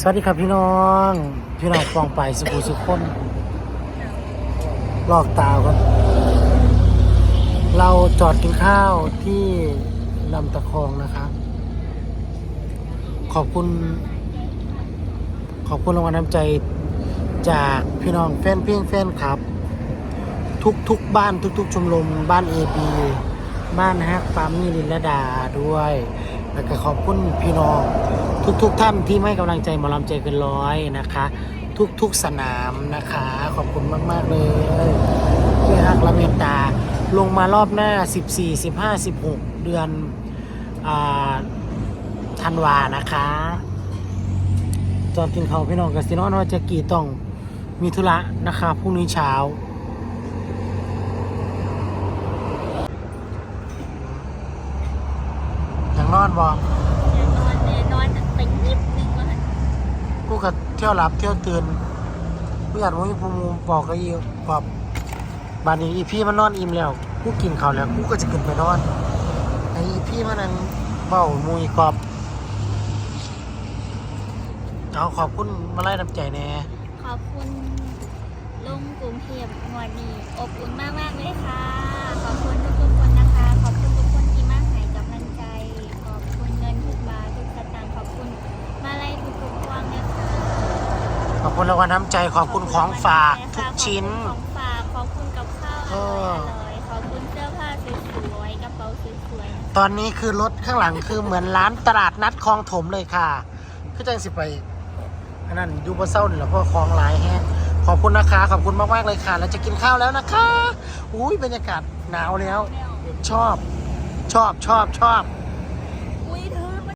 สวัสดีครับพี่น้อง พี่น้องฟองไปสุขุสุขคนลอกตาครับเราจอดกินข้าวที่ลำตะคองนะครับ ขอบคุณ ขอบคุณรางวัลน้ำใจจากพี่น้องแฟนเพียงแฟนครับ ทุกทุกบ้านทุกทุกชมรมบ้านเอบีบ้านฮักปาร์มนี่ลินละดาด้วย แล้วก็ขอบคุณพี่น้อง ทุกทุกท่านที่ให้กำลังใจหมอลำใจเกินร้อยนะคะ ทุกทุกสนามนะคะ ขอบคุณมากๆเลยที่ฮักและเมตตา ลงมารอบหน้า 14 15 16 เดือนอธันวานะคะจอดกินเขาวพี่น้องกับซีนอนว่าจะกี่ต้องมีธุระนะคะพรุ่งนี้เช้าอย่างนอนบออย่านอนเลยนอนไปนิดนึงว่า ก็เที่ยวหลับเที่ยวตื่นกูอยากว่ามีภูมิบอกกับอีบอกบานนี้อีพี่มันนอนอิ่มแล้วกูกินข้าวแล้วกูก็จะขึ้นไปนอนไอ้อีพี่มันนั่งเบ้ามุยกรอบเอาขอบคุณมาไล่น้ำใจแน่ขอบคุณลุงกรุงเทพงวันนี้อบอุ่นมากมากๆเลยค่ะ ขอบคุณทุกๆคนนะคะ ขอบคุณทุกคนที่มาให้กำลังใจ ขอบคุณเงินทุกบาททุกสตางค์ขอบคุณมาลัยทุกๆพวงนะคะ ขอบคุณรางวัลน้ำใจขอบคุณของฝากทุกชิ้น ขอบคุณของฝากขอบคุณกับข้าวอเออร่อยๆขอบคุณเสื้อผ้าสวยๆกระเป๋าสวยๆ ตอนนี้คือรถข้างหลังคือเหมือนร้านตลาดนัดคลองถมเลยค่ะ คือจังสิไปอันนั้นอยูบะเศร้านี่แหละเพราะคลองหลายแฮะขอบคุณนะคะ ขอบคุณมากๆเลยค่ะเราจะกินข้าวแล้วนะคะ อุ้ยบรรยากาศหนาวแล้ว ชอบชอบชอบชอบ